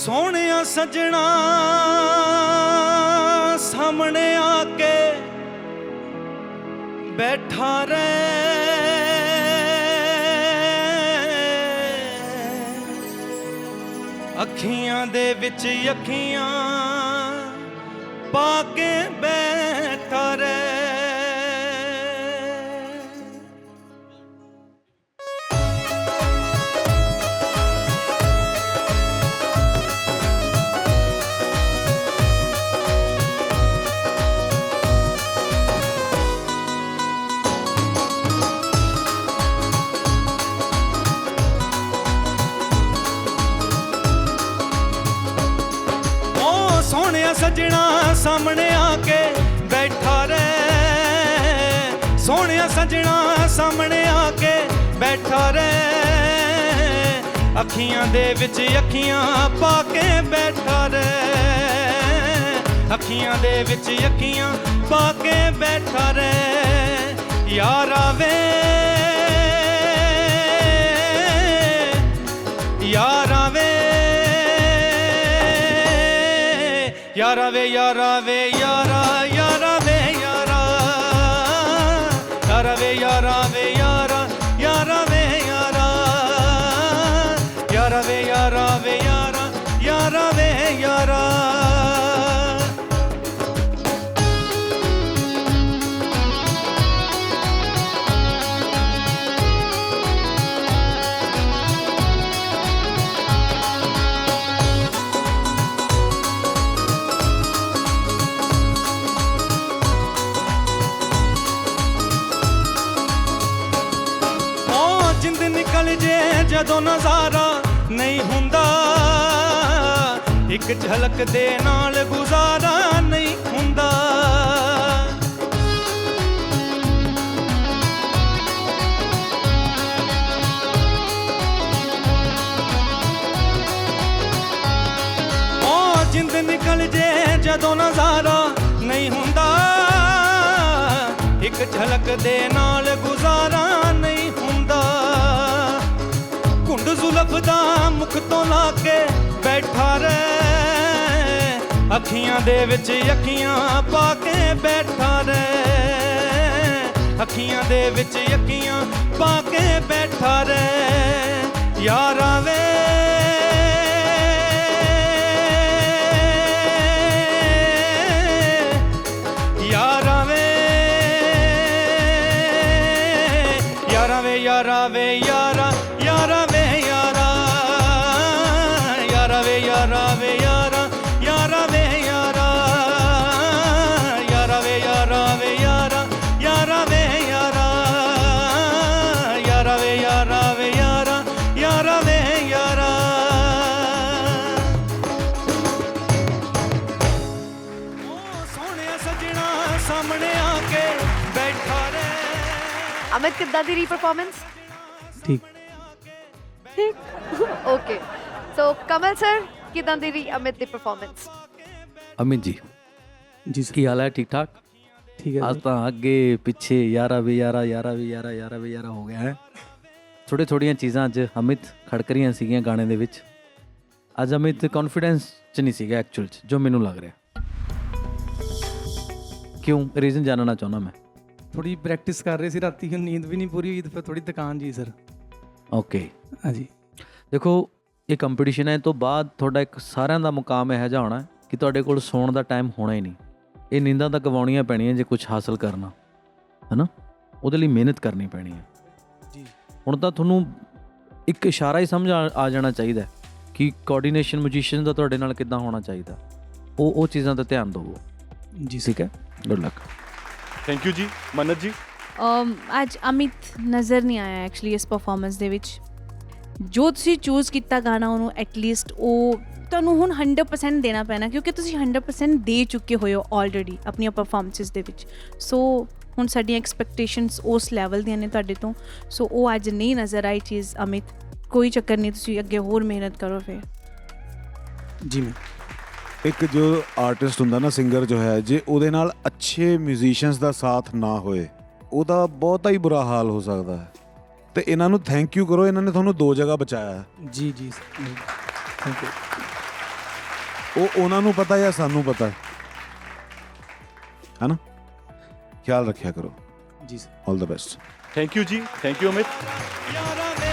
ਸੋਹਣਿਆ ਸਜਣਾ ਸਾਹਮਣੇ ਆ ਕੇ ਬੈਠਾ ਰਹਿ। ਅੱਖੀਆਂ ਦੇ ਵਿੱਚ ਅੱਖੀਆਂ ਪਾ ਕੇ ਬੈਠਾ ਸੋਹਣਿਆ ਸਜਣਾ ਸਾਹਮਣੇ ਆ ਕੇ ਬੈਠਾ ਰਹਿ। ਸੋਹਣਿਆ ਸਜਣਾ ਸਾਹਮਣੇ ਆ ਕੇ ਬੈਠਾ ਰਹਿ। ਅੱਖੀਆਂ ਦੇ ਵਿੱਚ ਅੱਖੀਆਂ ਪਾ ਕੇ ਬੈਠਾ ਰਹਿ। ਅੱਖੀਆਂ ਦੇ ਵਿੱਚ ਅੱਖੀਆਂ ਪਾ ਕੇ ਬੈਠਾ ਰਹਿ। ਯਾਰਾ ਯਾਰਾ ਵੇ ਯਾਰਾ ਵੇ ਯਾਰਾ ਯਾਰਾ ਵੇ ਯਾਰਾ ਜਦੋਂ ਨਜ਼ਾਰਾ ਨਹੀਂ ਹੁੰਦਾ, ਇੱਕ ਝਲਕ ਦੇ ਨਾਲ ਗੁਜ਼ਾਰਾ ਨਹੀਂ ਹੁੰਦਾ। ਓ ਜਿੰਦ ਨਿਕਲ ਜੇ ਜਦੋਂ ਨਜ਼ਾਰਾ ਨਹੀਂ ਹੁੰਦਾ, ਇੱਕ ਝਲਕ ਦੇ ਨਾਲ ਗੁਜ਼ਾਰਾ ਕੁੰਡ ਜ਼ੁਲਫ ਦਾ ਮੁਖ ਤੋਂ ਲਾ ਕੇ ਬੈਠਾ ਰਹਿ। ਅੱਖੀਆਂ ਦੇ ਵਿੱਚ ਅੱਖੀਆਂ ਪਾ ਕੇ ਬੈਠਾ ਰਹਿ। ਅੱਖੀਆਂ ਦੇ ਵਿੱਚ ਅੱਖੀਆਂ ਪਾ ਕੇ ਬੈਠਾ ਰਹਿ। ਯਾਰਾਂ ਵੇ ਸਾਹਮਣੇ ਆ ਕੇ ਬੈਠਾ ਰਹਿ। ਅਮਿਤ ਕਿੱਦਾਂ ਦੀ ਰੀ ਪਰਫਾਰਮੈਂਸ ਠੀਕ। ਠੀਕ। ਓਕੇ ਸੋ ਕਮਲ ਸਰ ਕਿੱਦਾਂ ਦੀ ਰੀ ਅਮਿਤ ਦੀ ਪਰਫਾਰਮੈਂਸ ਅਮਿਤ ਜੀ। ਜੀ ਸਰ ਕੀ ਹਾਲ ਹੈ? ਠੀਕ ਠਾਕ? ਠੀਕ ਹੈ ਅੱਜ। ਤਾਂ ਅੱਗੇ ਪਿੱਛੇ ਯਾਰਾ ਵੀ ਯਾਰਾ ਯਾਰਾ ਵੀ ਯਾਰਾ ਯਾਰਾ ਵੀ ਯਾਰਾ ਹੋ ਗਿਆ ਹੈ। ਥੋੜੇ ਥੋੜੀਆਂ ਚੀਜ਼ਾਂ ਅੱਜ ਅਮਿਤ ਖੜਕ ਰਹੀਆਂ ਸੀਗੀਆਂ ਗਾਣੇ ਦੇ ਵਿੱਚ। ਅੱਜ ਅਮਿਤ ਕੌਨਫੀਡੈਂਸ ਚ ਨਹੀਂ ਸੀਗਾ ਐਕਚੁਅਲ ਚ ਜੋ ਮੈਨੂੰ ਲੱਗ ਰਿਹਾ। ਕਿਉਂ? ਰੀਜ਼ਨ ਜਾਣਨਾ ਚਾਹੁੰਦਾ ਮੈਂ। ਥੋੜੀ ਪ੍ਰੈਕਟਿਸ ਕਰ ਰਹੇ ਸੀ ਰਾਤੀ ਹੁਣ ਨੀਂਦ ਵੀ ਨਹੀਂ ਪੂਰੀ ਹੋਈ ਤੇ ਫਿਰ ਥੋੜੀ ਥਕਾਨ ਜੀ ਸਰ ਓਕੇ ਹਾਂਜੀ। ਦੇਖੋ ਇਹ ਕੰਪੀਟੀਸ਼ਨ ਹੈ ਤੋਂ ਬਾਅਦ ਤੁਹਾਡਾ ਇੱਕ ਸਾਰਿਆਂ ਦਾ ਮੁਕਾਮ ਇਹੋ ਜਿਹਾ ਹੋਣਾ ਕਿ ਤੁਹਾਡੇ ਕੋਲ ਸੌਣ ਦਾ ਟਾਈਮ ਹੋਣਾ ਹੀ ਨਹੀਂ। ਇਹ ਨੀਂਦਾਂ ਤਾਂ ਗਵਾਉਣੀਆਂ ਪੈਣੀਆਂ ਜੇ ਕੁਝ ਹਾਸਲ ਕਰਨਾ। ਹੈਨਾ? ਉਹਦੇ ਲਈ ਮਿਹਨਤ ਕਰਨੀ ਪੈਣੀ ਹੈ। ਜੀ। ਹੁਣ ਤਾਂ ਤੁਹਾਨੂੰ ਇੱਕ ਇਸ਼ਾਰਾ ਹੀ ਸਮਝ ਆ ਜਾਣਾ ਚਾਹੀਦਾ ਕਿ ਕੋਆਰਡੀਨੇਸ਼ਨ ਮਿਊਜ਼ੀਸ਼ੀਅਨ ਦਾ ਤੁਹਾਡੇ ਨਾਲ ਕਿੱਦਾਂ ਹੋਣਾ ਚਾਹੀਦਾ। ਉਹ ਉਹ ਚੀਜ਼ਾਂ ਤੇ ਧਿਆਨ ਦਿਵੋ। ਜੀ ਠੀਕ ਹੈ? ਗੁੱਡ ਲੱਕ ਥੈਂਕ ਯੂ ਜੀ ਮੰਨਤ ਜੀ ਅਮ ਅੱਜ ਅਮਿਤ ਨਜ਼ਰ ਨਹੀਂ ਆਇਆ ਐਕਚੁਅਲੀ ਇਸ ਪਰਫਾਰਮੈਂਸ ਦੇ ਵਿੱਚ ਜੋ ਤੁਸੀਂ ਚੂਜ਼ ਕੀਤਾ ਗਾਣਾ ਉਹਨੂੰ ਐਟਲੀਸਟ ਉਹ ਤੁਹਾਨੂੰ ਹੁਣ 100% ਦੇਣਾ ਪੈਣਾ ਕਿਉਂਕਿ ਤੁਸੀਂ 100% ਦੇ ਚੁੱਕੇ ਹੋਏ ਹੋ ਆਲਰੇਡੀ ਆਪਣੀਆਂ ਪਰਫਾਰਮੈਂਸਿਸ ਦੇ ਵਿੱਚ ਸੋ ਹੁਣ ਸਾਡੀਆਂ ਐਕਸਪੈਕਟੇਸ਼ਨਸ ਉਸ ਲੈਵਲ ਦੀਆਂ ਨੇ ਤੁਹਾਡੇ ਤੋਂ ਸੋ ਉਹ ਅੱਜ ਨਹੀਂ ਨਜ਼ਰ ਆਈ ਚੀਜ਼ ਅਮਿਤ ਕੋਈ ਚੱਕਰ ਨਹੀਂ ਤੁਸੀਂ ਅੱਗੇ ਹੋਰ ਮਿਹਨਤ ਕਰੋ ਫਿਰ ਜੀ ਮੈਂ ਇੱਕ ਜੋ ਆਰਟਿਸਟ ਹੁੰਦਾ ਨਾ ਸਿੰਗਰ ਜੋ ਹੈ ਜੇ ਉਹਦੇ ਨਾਲ ਅੱਛੇ ਮਿਊਜ਼ੀਸ਼ੀਅਨਸ ਦਾ ਸਾਥ ਨਾ ਹੋਏ ਉਹਦਾ ਬਹੁਤਾ ਹੀ ਬੁਰਾ ਹਾਲ ਹੋ ਸਕਦਾ ਹੈ। ਤੇ ਇਹਨਾਂ ਨੂੰ ਥੈਂਕ ਯੂ ਕਰੋ ਇਹਨਾਂ ਨੇ ਤੁਹਾਨੂੰ ਦੋ ਜਗ੍ਹਾ ਬਚਾਇਆ ਹੈ। ਜੀ ਜੀ ਥੈਂਕ ਯੂ ਉਹ ਉਹਨਾਂ ਨੂੰ ਪਤਾ ਜਾਂ ਸਾਨੂੰ ਪਤਾ? ਹੈ ਹਨਾ? ਖਿਆਲ ਰੱਖਿਆ ਕਰੋ। ਜੀ sir. All the best thank you ਜੀ। ਥੈਂਕ ਯੂ ਅਮਿਤ ਯਾਰਾਂ ਦੇ